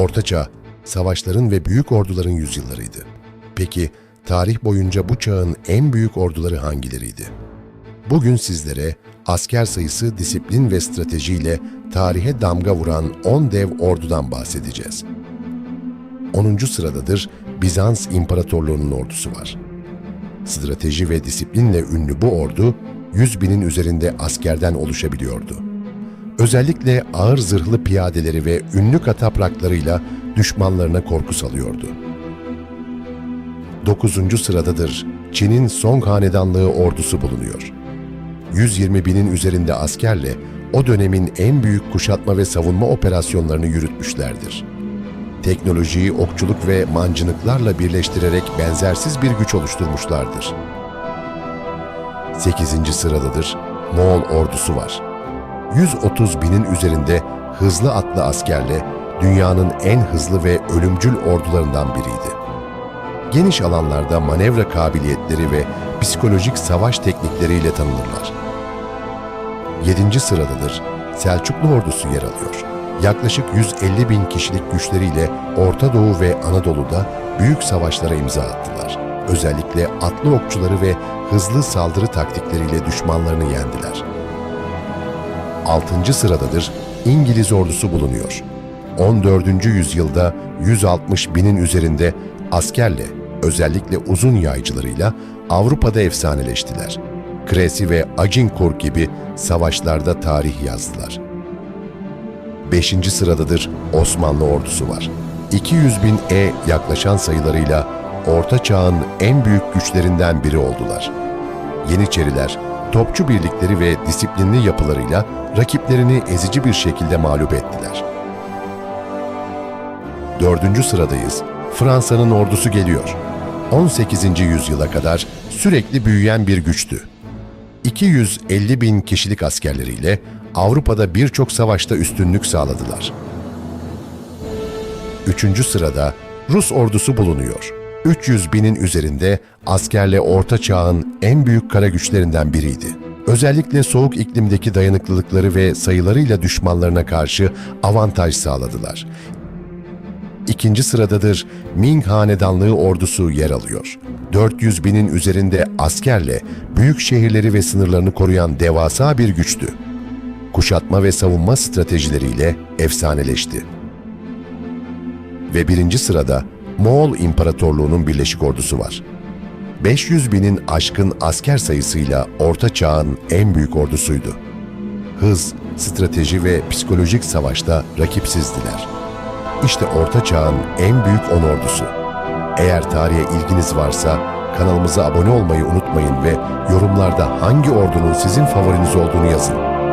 Ortaçağ, savaşların ve büyük orduların yüzyıllarıydı. Peki tarih boyunca bu çağın en büyük orduları hangileriydi? Bugün sizlere asker sayısı, disiplin ve stratejiyle tarihe damga vuran 10 dev ordudan bahsedeceğiz. 10. sıradadır Bizans İmparatorluğu'nun ordusu var. Strateji ve disiplinle ünlü bu ordu 100 binin üzerinde askerden oluşabiliyordu. Özellikle ağır zırhlı piyadeleri ve ünlü katapraklarıyla düşmanlarına korku salıyordu. 9. sıradadır Çin'in Song Hanedanlığı ordusu bulunuyor. 120 binin üzerinde askerle o dönemin en büyük kuşatma ve savunma operasyonlarını yürütmüşlerdir. Teknolojiyi okçuluk ve mancınıklarla birleştirerek benzersiz bir güç oluşturmuşlardır. 8. sıradadır Moğol ordusu var. 130 binin üzerinde hızlı atlı askerle dünyanın en hızlı ve ölümcül ordularından biriydi. Geniş alanlarda manevra kabiliyetleri ve psikolojik savaş teknikleriyle tanınırlar. 7. sıradadır Selçuklu ordusu yer alıyor. Yaklaşık 150 bin kişilik güçleriyle Orta Doğu ve Anadolu'da büyük savaşlara imza attılar. Özellikle atlı okçuları ve hızlı saldırı taktikleriyle düşmanlarını yendiler. 6. sıradadır İngiliz ordusu bulunuyor. 14. yüzyılda 160 binin üzerinde askerle, özellikle uzun yaycılarıyla Avrupa'da efsaneleştiler. Kresi ve Agincourt gibi savaşlarda tarih yazdılar. 5. sıradadır Osmanlı ordusu var. 200 bin E yaklaşan sayılarıyla Orta Çağ'ın en büyük güçlerinden biri oldular. Yeniçeriler, topçu birlikleri ve disiplinli yapılarıyla rakiplerini ezici bir şekilde mağlup ettiler. Dördüncü sıradayız. Fransa'nın ordusu geliyor. 18. yüzyıla kadar sürekli büyüyen bir güçtü. 250 bin kişilik askerleriyle Avrupa'da birçok savaşta üstünlük sağladılar. Üçüncü sırada Rus ordusu bulunuyor. 300 binin üzerinde askerle Orta Çağ'ın en büyük kara güçlerinden biriydi. Özellikle soğuk iklimdeki dayanıklılıkları ve sayılarıyla düşmanlarına karşı avantaj sağladılar. İkinci sıradadır Ming Hanedanlığı ordusu yer alıyor. 400 binin üzerinde askerle büyük şehirleri ve sınırlarını koruyan devasa bir güçtü. Kuşatma ve savunma stratejileriyle efsaneleşti. Ve birinci sırada Moğol İmparatorluğu'nun birleşik ordusu var. 500 binin aşkın asker sayısıyla Orta Çağ'ın en büyük ordusuydu. Hız, strateji ve psikolojik savaşta rakipsizdiler. İşte Orta Çağ'ın en büyük on ordusu. Eğer tarihe ilginiz varsa kanalımıza abone olmayı unutmayın ve yorumlarda hangi ordunun sizin favoriniz olduğunu yazın.